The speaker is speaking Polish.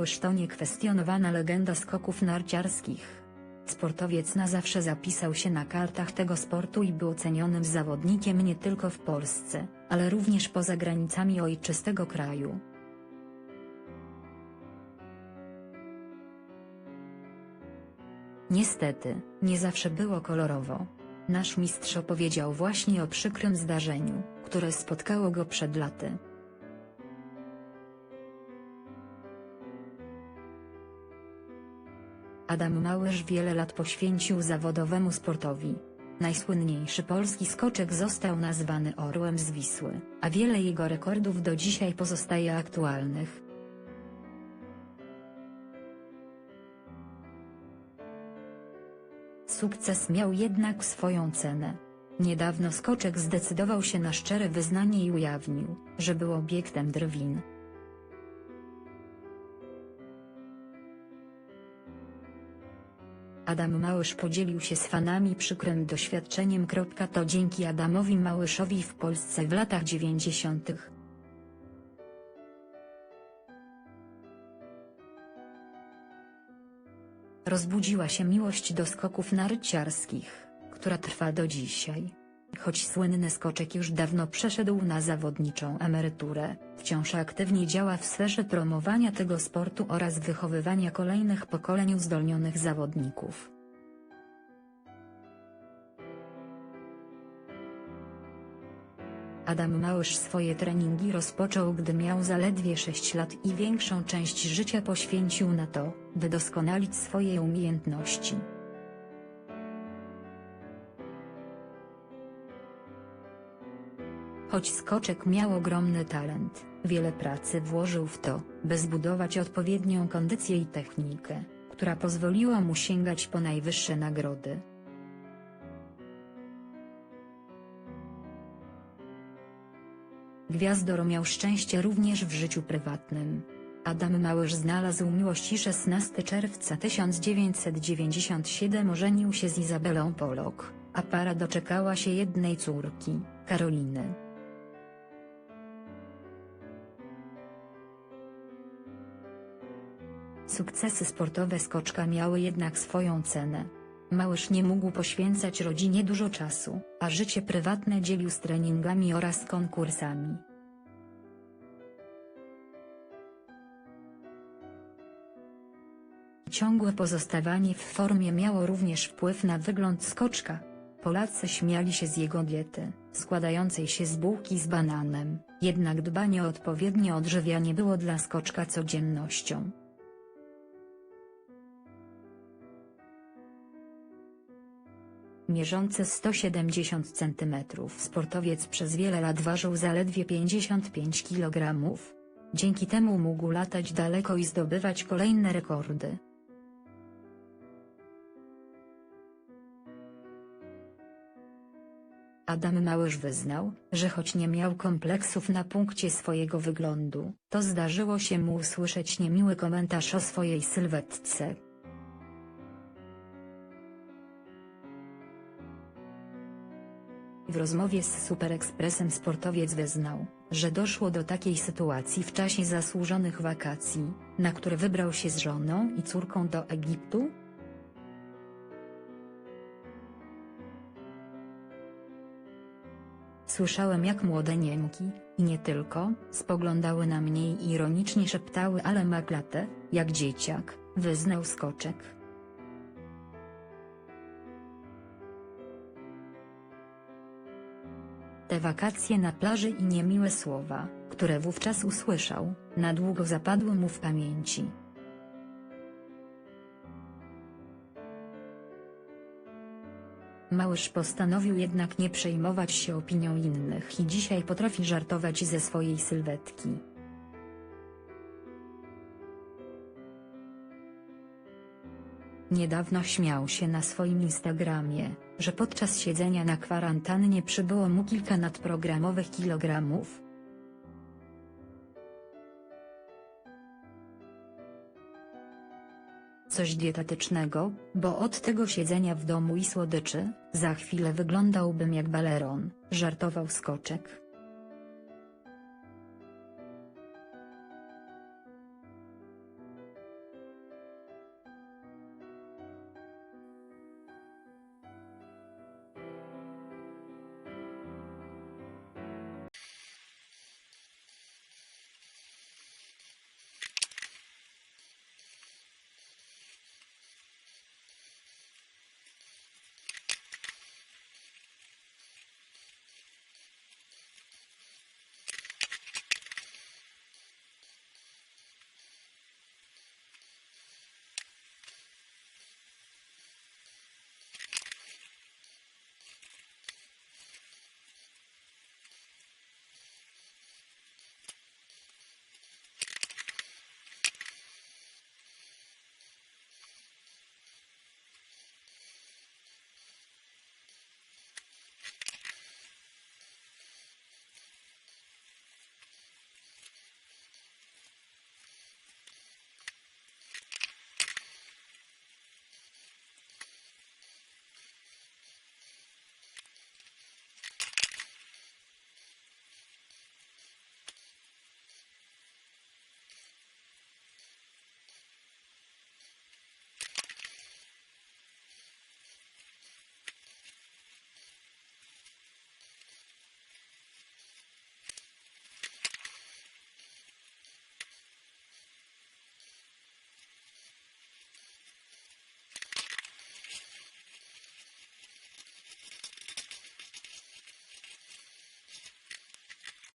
Małysz to niekwestionowana legenda skoków narciarskich. Sportowiec na zawsze zapisał się na kartach tego sportu i był cenionym zawodnikiem nie tylko w Polsce, ale również poza granicami ojczystego kraju. Niestety, nie zawsze było kolorowo. Nasz mistrz opowiedział właśnie o przykrym zdarzeniu, które spotkało go przed laty. Adam Małysz wiele lat poświęcił zawodowemu sportowi. Najsłynniejszy polski skoczek został nazwany Orłem z Wisły, a wiele jego rekordów do dzisiaj pozostaje aktualnych. Sukces miał jednak swoją cenę. Niedawno skoczek zdecydował się na szczere wyznanie i ujawnił, że był obiektem drwin. Adam Małysz podzielił się z fanami przykrym doświadczeniem. To dzięki Adamowi Małyszowi w Polsce w latach 90. Rozbudziła się miłość do skoków narciarskich, która trwa do dzisiaj. Choć słynny skoczek już dawno przeszedł na zawodniczą emeryturę, wciąż aktywnie działa w sferze promowania tego sportu oraz wychowywania kolejnych pokoleń uzdolnionych zawodników. Adam Małysz swoje treningi rozpoczął gdy miał zaledwie 6 lat i większą część życia poświęcił na to, by doskonalić swoje umiejętności. Choć skoczek miał ogromny talent, wiele pracy włożył w to, by zbudować odpowiednią kondycję i technikę, która pozwoliła mu sięgać po najwyższe nagrody. Gwiazdor miał szczęście również w życiu prywatnym. Adam Małysz znalazł miłość i 16 czerwca 1997 ożenił się z Izabelą Polok, a para doczekała się jednej córki, Karoliny. Sukcesy sportowe skoczka miały jednak swoją cenę. Małysz nie mógł poświęcać rodzinie dużo czasu, a życie prywatne dzielił z treningami oraz konkursami. Ciągłe pozostawanie w formie miało również wpływ na wygląd skoczka. Polacy śmiali się z jego diety, składającej się z bułki z bananem, jednak dbanie o odpowiednie odżywianie było dla skoczka codziennością. Mierzący 170 cm sportowiec przez wiele lat ważył zaledwie 55 kg. Dzięki temu mógł latać daleko i zdobywać kolejne rekordy. Adam Małysz wyznał, że choć nie miał kompleksów na punkcie swojego wyglądu, to zdarzyło się mu usłyszeć niemiły komentarz o swojej sylwetce. W rozmowie z Super Expressem sportowiec wyznał, że doszło do takiej sytuacji w czasie zasłużonych wakacji, na które wybrał się z żoną i córką do Egiptu, Słyszałem jak młode Niemki, i nie tylko, spoglądały na mnie i ironicznie szeptały ale ma klatę, jak dzieciak, wyznał skoczek. Te wakacje na plaży i niemiłe słowa, które wówczas usłyszał, na długo zapadły mu w pamięci. Małysz postanowił jednak nie przejmować się opinią innych i dzisiaj potrafi żartować ze swojej sylwetki. Niedawno śmiał się na swoim Instagramie, że podczas siedzenia na kwarantannie przybyło mu kilka nadprogramowych kilogramów, coś dietetycznego, bo od tego siedzenia w domu i słodyczy, za chwilę wyglądałbym jak baleron, żartował skoczek.